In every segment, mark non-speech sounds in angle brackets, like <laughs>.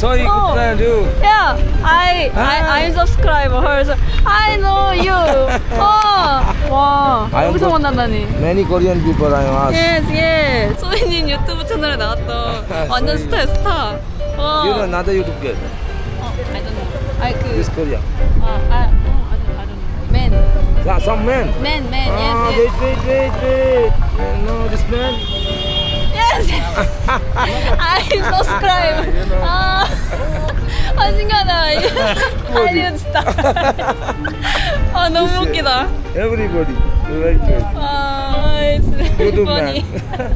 Sorry, Oh. good friend, you. Yeah, I I I subscribe her. So I know you. 어, 와 I 여기서 am 만나다니. Many Korean people I asked. Yes, yes. 소희님 유튜브 채널에 나왔던 완전 스타야 스타. 와. You know another YouTube girl. 어, I don't know. I 그 This Korea. 아, 아, 어, I don't, I don't know. Man, Yeah, some man. man, man. Ah, Yes, wait, wait, wait, wait. You know this man? I subscribe. 아, 아 신기하다. 할리우드 스타. 아 너무 웃기다. Everybody. Like it. 아, it's YouTube funny. man.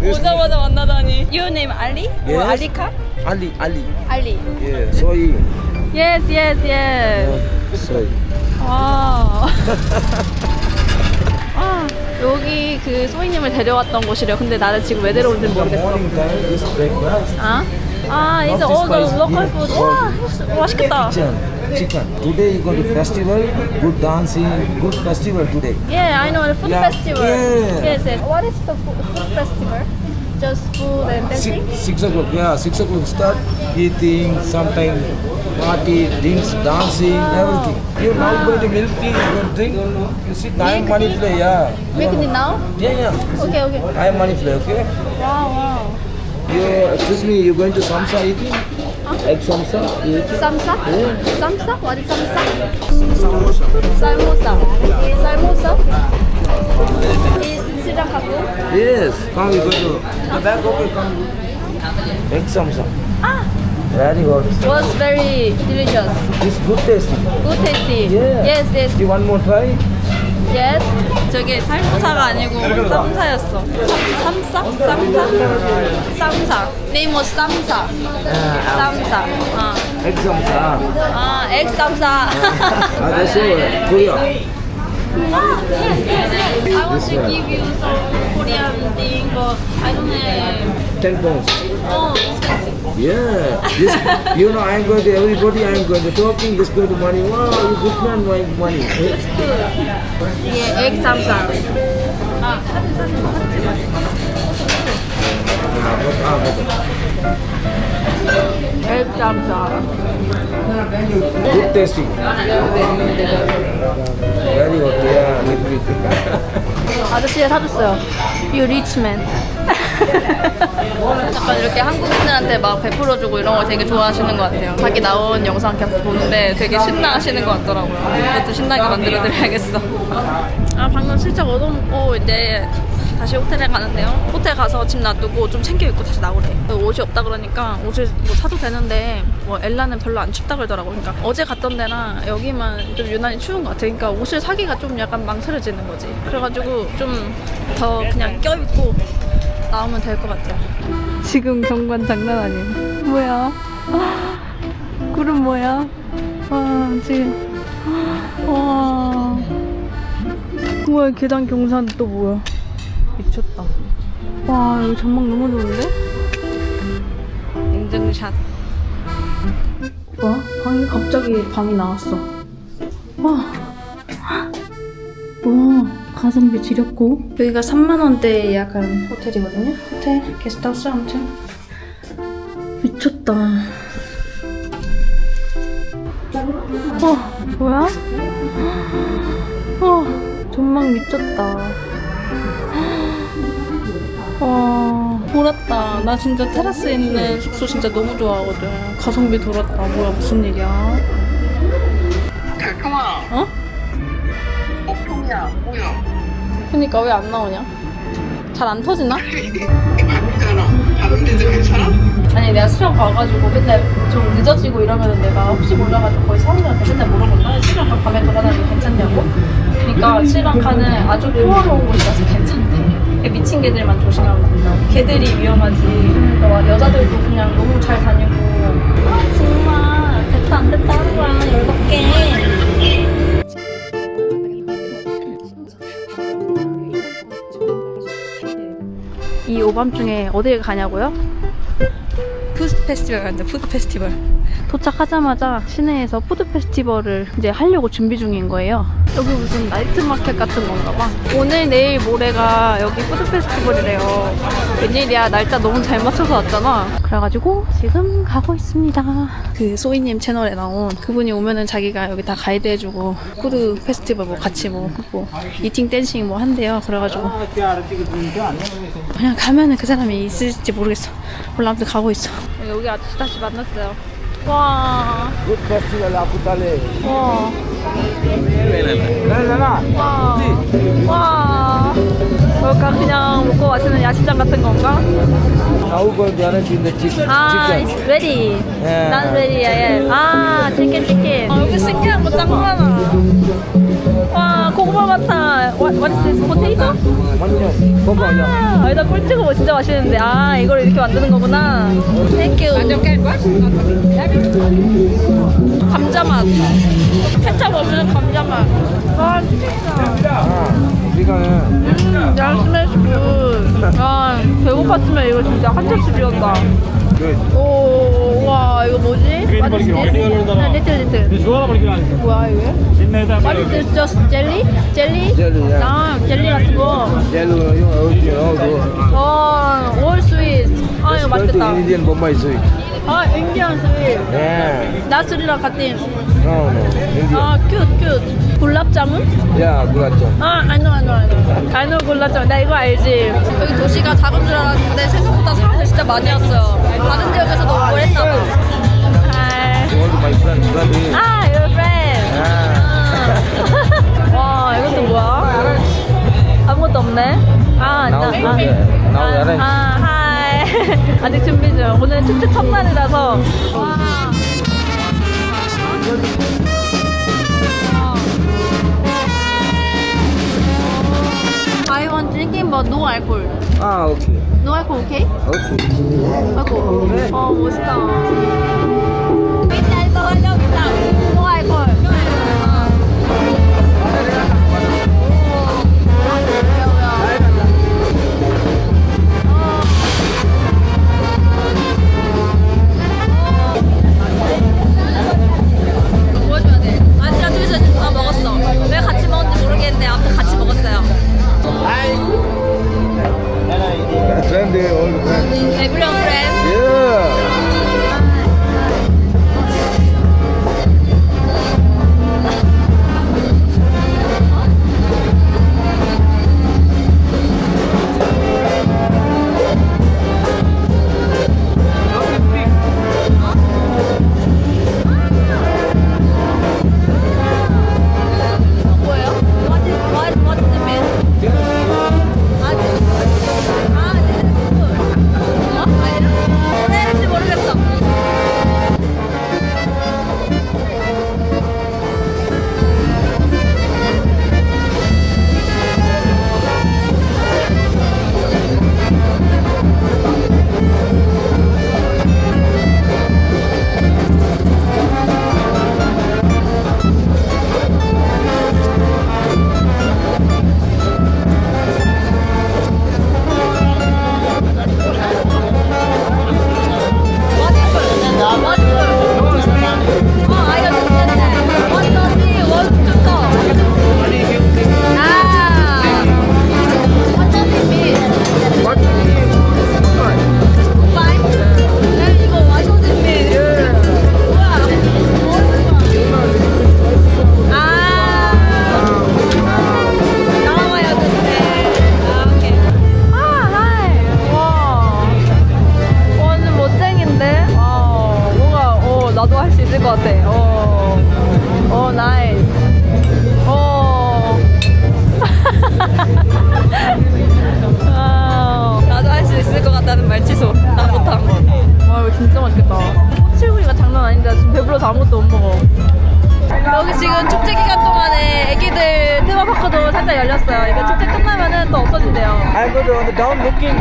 This 오자마자 만나다니. Your name Ali? Or Yes. 알리카? Ali, Ali. 알리. Yeah, soy. Yes, yes, yes. Uh, soy. 와. 아, 여기 그 소희님을 데려왔던 곳이래요. 근데 나는 지금 왜 데려온지 모르겠어. 아? 아, 이제 the spicy. local food. 와, 맛있겠다. Chicken. Today you go to festival, good dancing, good festival today. Yeah, I know the food Yeah, festival. yeah. Yes, yes. What is the food, food festival? Just food and Six, dancing? six o'clock, yeah, six o'clock start eating, sometime party, drinks, dancing, everything. You now going to milk tea, you going to drink? You see, I am money play, yeah. Make it now? Yeah, yeah. Okay, okay. I am money play, okay? Wow, wow. You, excuse me, you going to samsa eating? Egg samsa? You eating? Samsa? Yeah. Samsa? What is samsa? Samosa. Salmosa. Salmosa? Is Sri Lanka? Yes, come you go to the back, okay, come. Egg samsa. Ah, Very good. was very delicious. It's good tasting. Good tasty. Yeah. Yes, yes, You want more try? yes. 저게 살모사가 아니고 쌈사였어. 쌈사? 쌈사? 쌈사. Name was 쌈사. 쌈사. 아, samsa. 아. Ah, that's all. Korea. Ah, yes, yes, yes. I want to give you some Korean thing, but I don't have. 10 pounds. Oh, expensive. Yeah, this, you know, I'm going to everybody, I'm going to talking, this going to money. Wow, you good man, my money. It's good. Yeah, egg 쌈사. 아, 사진 사진 사진. egg 쌈사. Good tasting. Very good, yeah, little bit. 아저씨가 사줬어요. You rich man. <laughs> 약간 이렇게 한국인들한테 막 베풀어주고 이런 걸 되게 좋아하시는 것 같아요. 자기 나온 영상 계속 보는데 되게 신나하시는 것 같더라고요. 이것도 신나게 만들어드려야겠어. <laughs> 아 방금 슬쩍 얻어먹고 이제 다시 호텔에 가는데요. 호텔 가서 짐 놔두고 좀 챙겨 입고 다시 나오래. 옷이 없다 그러니까 옷을 뭐 사도 되는데 뭐 엘라는 별로 안 춥다 그러더라고. 그러니까 어제 갔던 데랑 여기만 좀 유난히 추운 것 같아. 그러니까 옷을 사기가 좀 약간 망설여지는 거지. 그래가지고 좀 더 그냥 껴입고 나오면 될 것 같아요. 지금 경관 장난 아니에요. 뭐야? 구름 뭐야? 와 지금 와 뭐야 계단 경산 또 뭐야? 미쳤다. 와 여기 전망 너무 좋은데? 인증샷. 와 방이 갑자기 방이 나왔어. 와. 와 가성비 지렸고 여기가 3만 원대에 예약한 호텔이거든요. 호텔 게스트하우스 아무튼 미쳤다. 와 뭐야? 와 전망 미쳤다. 와 돌았다. 나 진짜 테라스에 있는 숙소 진짜 너무 좋아하거든. 가성비 돌았다. 뭐야 무슨 일이야? 달콤아, 어? 뽀뽀야, 뭐야? 그니까 왜 안 나오냐? 잘 안 터지나? 바쁘잖아. 바쁜데도 괜찮아? 아니 내가 수영 가가지고 맨날 좀 늦어지고 이러면 내가 혹시 몰라가지고 거의 사람들한테 맨날 물어본다 스리랑카 밤에 돌아다니면 괜찮냐고 그러니까 스리랑카는 아주 평화로운 곳이라서 괜찮대 미친 개들만 조심하면 된다 개들이 위험하지 그러니까 막 여자들도 그냥 너무 잘 다니고 아 정말 됐다 안 됐다 하는 거야 열받게 이 오밤중에 어딜 가냐고요? 그 페스티벌 간다 푸드 페스티벌. 도착하자마자 시내에서 푸드 페스티벌을 이제 하려고 준비 중인 거예요. 여기 무슨 나이트 마켓 같은 건가 봐. 오늘 내일 모레가 여기 푸드 페스티벌이래요. 웬일이야 날짜 너무 잘 맞춰서 왔잖아. 그래가지고 지금 가고 있습니다. 그 소희님 채널에 나온 그분이 오면은 자기가 여기 다 가이드 해주고 푸드 페스티벌 뭐 같이 뭐, 뭐 이팅 댄싱 뭐 한대요. 그래가지고 그냥 가면은 그 사람이 있을지 모르겠어. 몰라 아무튼 가고 있어. 여기 아저씨 다시 만났어요. 와. 와. 와. 와. 뭘까 그냥 먹고 마시는 야시장 같은 건가? 나우걸 나는 지금 치킨. 아, it's ready. 난 ready. 예. 아, 치킨 치킨. 아, 여기 신기한 거 짱 많아. 와, 고구마 마타. What, what is this? Potato? 완전. 아, 여기다 꿀 찍어 뭐 진짜 맛있는데. 아, 이걸 이렇게 만드는 거구나. Thank you. 감자 맛. 케첩 없는 감자 맛. 와, 진짜. 아, 이거는 음, 양스매시 굿. 아, 배고팠으면 이거 진짜 한 접시 비웠다. 오, 와, 이거 뭐지? What is this? 아, 리틀 리틀. 뭐야, 이게? What is this? Just jelly? jelly? Jelly, yeah. 아, 젤리 같은 거. Yellow, you know, you know, 어, all sweet. 아, 이거 Going to 맛있겠다. Indian Bombay sweet. 아, 인디안 스윗. Yeah. 나스리랑 같은. No, no. Indian. 아, 큐트, 큐트. 굴랍자문? Yeah, gulab 아, I know, I know, I know. I know 굴랍자문. 나 이거 알지. 여기 도시가 작은 줄 알았는데 생각보다 사람들 진짜 많이 왔어요. 다른 지역에서도 오고 했나 봐. Hi. All my friends, friend. 아, your friend. Yeah. 아. 와, 이것도 뭐야? 아무것도 없네. 아, Now, 나, now, now 아, arrange. 아, 하이. <laughs> 아직 준비 중. 오늘 축제 첫날이라서. 와. Want drinking but no alcohol. Ah, okay. No alcohol, okay? Okay. 아이고. 어, 멋있다. 열렸어요. 이게 축제 끝나면은 또 없어진대요. I go on the down looking.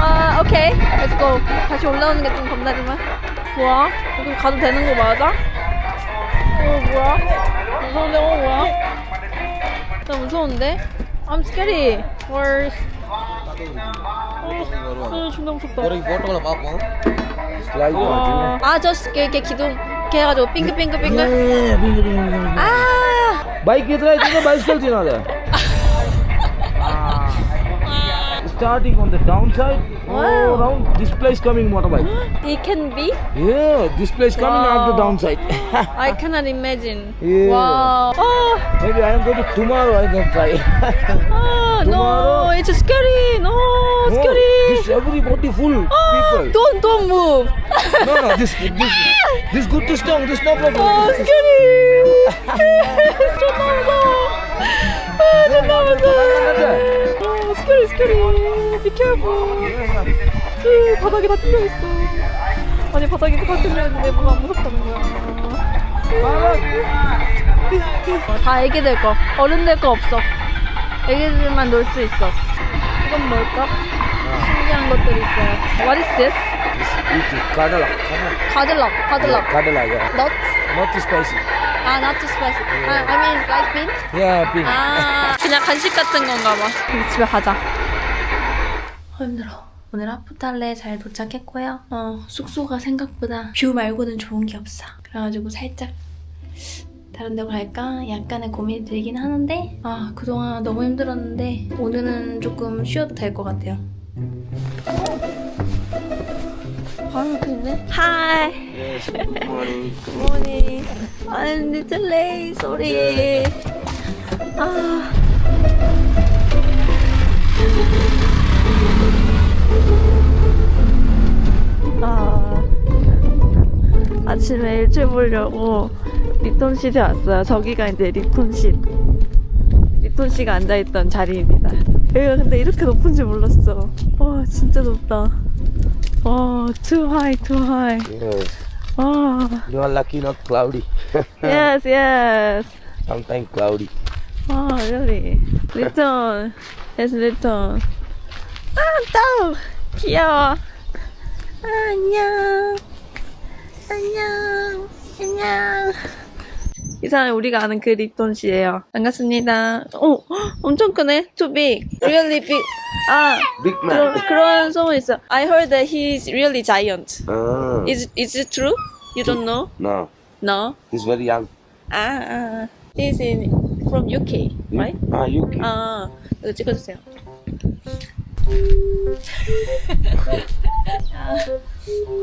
아, 오케이. Let's go. 다시 올라오는 게 좀 겁나지만. 뭐야? 여기 가도 되는 거 맞아? 어, 뭐야? 무서운데, 어, 뭐야? 나 무서운데? I'm scary. Worse. 어, 아, 존나 무섭다. What are you what are you about? Slide on. 아, 저, 씨, 이렇게 기둥, 이렇게 해가지고, 빙글빙글빙글. 빙글빙글. 아! Bike कितना है बाईस कल तीन आ रहा Starting on the downside, Wow. oh, around this place coming motorbike. it <gasps> can be. Yeah, this place coming up the Wow. downside. <laughs> I cannot imagine. Yeah. Wow. Oh, Maybe I am going to tomorrow. I can try. <laughs> oh no, Tomorrow. it's scary. No, No, scary. this everybody full Oh, people. don't don't move. No, no, this this this <laughs> good to strong. This no problem. 어, This is- 스케리! 존나 무서워! 아, 존나 무서워! 어, 스케리, 스케리! Be careful! 으, 바닥에 다 뚫려있어. 아니, 바닥에 다 뚫려있는데 뭐가 안 무섭다는 거야. 어, 다 애기들 거. 어른들 거 없어. 애기들만 놀 수 있어. 이건 뭘까? 신기한 것들이 있어요. What is this? Eat it. Kadala. Kadala. 가들락, 가들락. Kadala, yeah. Not too spicy. 아, not too spicy. 아, I mean, like bean? Yeah, pink. 아, 그냥 간식 같은 건가 봐. 우리 집에 가자. 어, 힘들어. 오늘 아프탈레 잘 도착했고요. 어, 숙소가 생각보다 뷰 말고는 좋은 게 없어. 그래가지고 살짝 다른 데 갈까? 약간의 고민이 들긴 하는데 아, 그동안 너무 힘들었는데 오늘은 조금 쉬어도 될 것 같아요. 바로 옆에 있네? Hi! Yes, good morning. Morning. I'm little late. Sorry. 아. 아. 아침에 일출 보려고 리톤시에 왔어요. 저기가 이제 리톤시. 리톤시가 앉아있던 자리입니다. 여기가 근데 이렇게 높은지 몰랐어. 와, 진짜 높다. 와, too high, too high. Yes. 와. You are lucky, not cloudy. <laughs> Yes, yes. Sometimes cloudy. Oh, really? 리턴. Yes, 리턴. 아, 또! 귀여워. 안녕. 안녕. 안녕. 이 사람이 우리가 아는 그 리턴 씨예요. 반갑습니다. 오, 엄청 크네. Too big. Really big. 아, Big 그런, man. 그런 소문 있어. I heard that he's really giant. Ah, Is, is it true? You don't know? no, No? he's very young. 아, 아. He's in, from UK, right? Ah, you. 아, 이거 찍어주세요. 아,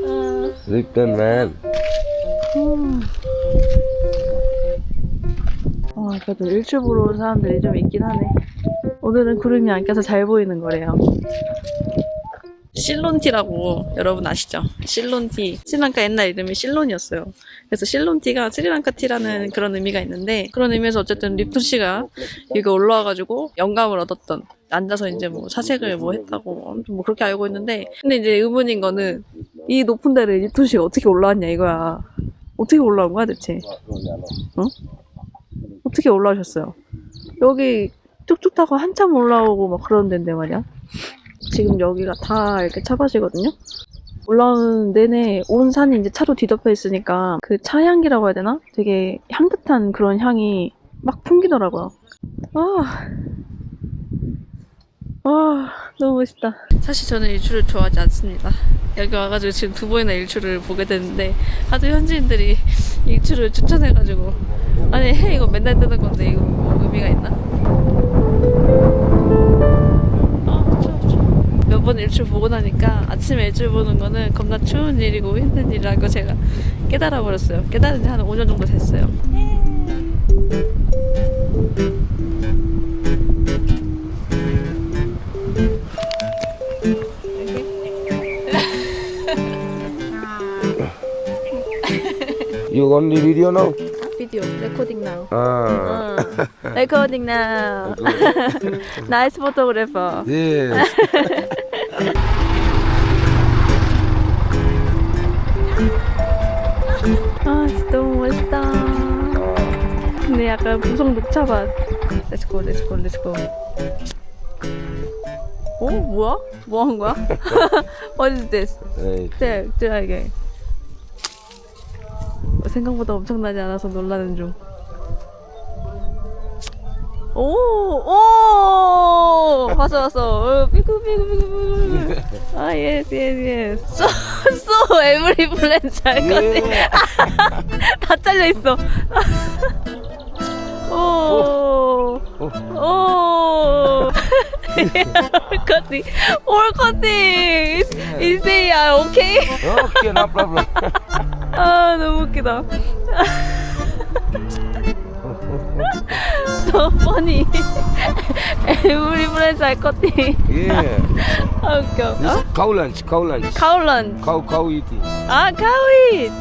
아, Return man. 와, 그래도 일출 보러 온 사람들이 좀 있긴 하네. 오늘은 구름이 안 껴서 잘 보이는 거래요. 실론티라고 여러분 아시죠? 실론티. 스리랑카 옛날 이름이 실론이었어요. 그래서 실론티가 스리랑카 티라는 그런 의미가 있는데 그런 의미에서 어쨌든 리프톤 씨가 여기 올라와가지고 영감을 얻었던 앉아서 이제 뭐 사색을 뭐 했다고 아무튼 뭐 그렇게 알고 있는데 근데 이제 의문인 거는 이 높은 데를 리프톤 씨가 어떻게 올라왔냐 이거야. 어떻게 올라온 거야 대체? 어? 어떻게 올라오셨어요? 여기 뚝뚝 타고 한참 올라오고 막 그런 데인데 말이야. 지금 여기가 다 이렇게 차밭이거든요. 올라오는 내내 온 산이 이제 차로 뒤덮여 있으니까 그 차 향기라고 해야 되나? 되게 향긋한 그런 향이 막 풍기더라고요. 아, 아 너무 멋있다. 사실 저는 일출을 좋아하지 않습니다. 여기 와가지고 지금 두 번이나 일출을 보게 됐는데 하도 현지인들이 일출을 추천해가지고 아니 해 <laughs> 이거 맨날 뜨는 건데 이거 뭐 의미가 있나? 아 추워 추워 몇 번 일출 보고 나니까 아침에 일출 보는 거는 겁나 추운 일이고 힘든 일이라는 거 제가 깨달아 버렸어요 깨달은 지 한 5년 정도 됐어요 You only now? 비디오 레코딩 나우 Ah. 레코딩 나우 나이스 포토그래퍼 Yes. 아 진짜 너무 멋있다 근데 약간 부성 녹차밭 렛츠고 렛츠고 렛츠고 어? 뭐야? 뭐 한 거야? <laughs> What is this? Right. 네, 드라이게 생각보다 엄청나지 않아서 놀라는 중 오, 오, 봤어, 봤어. 어, 삐꾸, 삐꾸, 삐꾸, 삐꾸. 아, 예스, 예스, 예스. 쏘, 쏘, 에브리 플랜즈 할 건데. 예. <laughs> 다 잘려 있어. 오, 오. 오. <laughs> 올커팅, 올커팅. 이세야, 오케이? Okay, no problem. <laughs> 아, 너무 웃기다. So funny. 에브리 플랜즈 할 커팅. yeah. 아, 웃겨. This 어? cow lunch, cow lunch. 카울런. Cow, cow eating. 아, 카윗!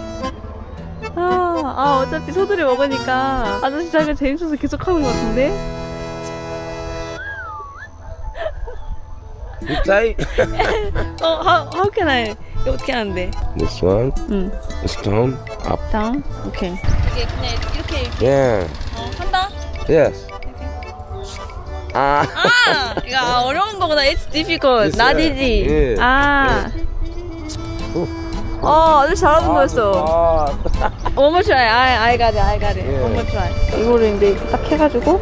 아, 아, 어차피 소들이 먹으니까 아저씨 자기가 재밌어서 계속 하는 것 같은데? You try. 어, how, how can I? 이거 어떻게 하는데? this one, 응. this down, up. 다운? 오케이. 이게 그냥 이렇게, 이렇게. Yeah. 어, 한다? Yes. Ah. 아! 이거 아, 어려운 거구나. It's difficult. Yes, easy. Yeah. 아. 오. 어, 아저씨 잘하는 거였어. Ah. One more try. I, I got it. I got it. Yeah. One more try. 이거를 이제 딱 해가지고.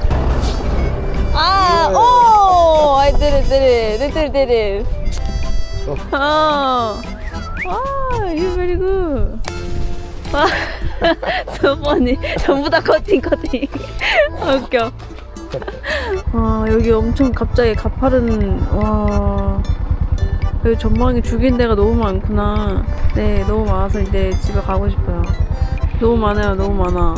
아, Yeah. 오! I did it, did it. Little did it. 어. 와, you very good. 와, so funny. 전부 다 커팅, 커팅. 아, <laughs> 웃겨. 와, 여기 엄청 갑자기 가파른, 와. 여기 전망이 죽인 데가 너무 많구나. 네, 너무 많아서 이제 집에 가고 싶어요. 너무 많아요, 너무 많아.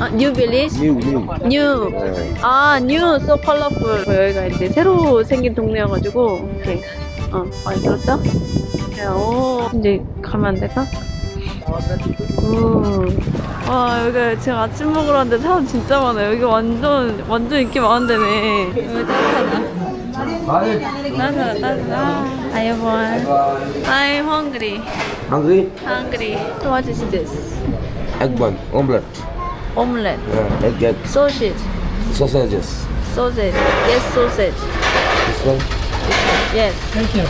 아, 뉴? New, new. 뉴. Yeah. 아, 뉴, so colorful. 여기가 이제 새로 생긴 동네여가지고, 이렇게. 어, 많이 들었죠? 네, 오, 이제 가면 안 될까? 오. 와, 여기 지금 아침 먹으러 왔는데 사람 진짜 많아요. 여기 완전, 완전 인기 많은 데네. 여기 따뜻하다. 따뜻하다, 따뜻하다. Hi, everyone. I'm hungry. Hungry? Hungry. What is this? Egg bun, omelette. omelette. Yeah, egg, egg. Sausage. Sausages. Sausage. Yes, sausage. This one? Yes. Thank you.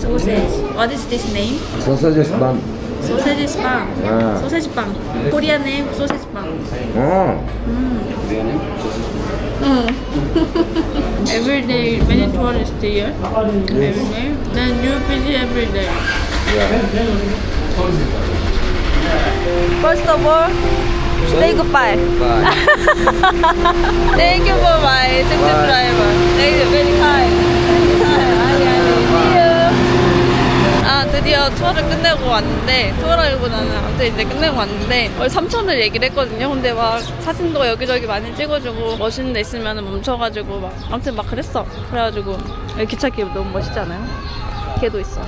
Sausage. What is this name? Sausage bun. Sausage bun. Yeah. Sausage bun. Korean name sausage bun. Oh. Ah. Mm. Korean name? sausage <laughs> Mm. every day, many tourists here. Yes. Every day. Then you busy every day. Yeah. First of all, say goodbye. Bye. <laughs> Thank you for my taxi Bye. driver. Thank you, very kind. Very kind. 아니 아니. See you. 아 드디어 투어를 끝내고 왔는데 투어라기보다는 아무튼 이제 끝내고 왔는데 원래 삼천을 얘기를 했거든요. 근데 막 사진도 여기저기 많이 찍어주고 멋있는 데 있으면 멈춰가지고 막 아무튼 막 그랬어. 그래가지고 여기 기찻길 너무 멋있잖아요. 걔도 있어.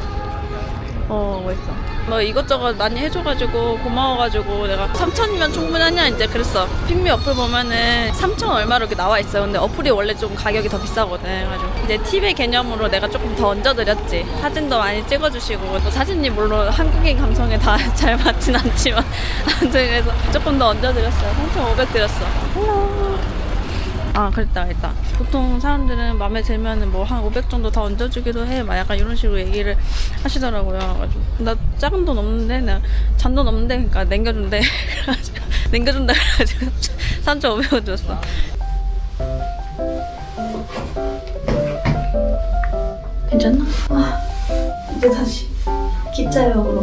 어 멋있어. 뭐 이것저것 많이 해줘가지고 고마워가지고 내가 3천이면 충분하냐 이제 그랬어. 핑미 어플 보면은 3천 얼마로 이렇게 나와 있어요. 근데 어플이 원래 좀 가격이 더 비싸거든. 그래가지고 이제 팁의 개념으로 내가 조금 더 얹어드렸지. 사진도 많이 찍어주시고 또 사진이 물론 한국인 감성에 다 <laughs> 잘 맞진 않지만 아무튼 그래서 조금 더 얹어드렸어요. 3,500 드렸어. 헬로 아 그랬다 그랬다. 보통 사람들은 마음에 들면은 뭐한 500 정도 더 얹어주기도 해 막 약간 이런 식으로 얘기를 하시더라고요. 그래가지고. 나 작은 돈 없는데 나 잔돈 없는데 그러니까 남겨준대. <laughs> 그래가지고 남겨준다 그래가지고 3,500원 줬어. 괜찮나? 아 이제 다시. 기차역으로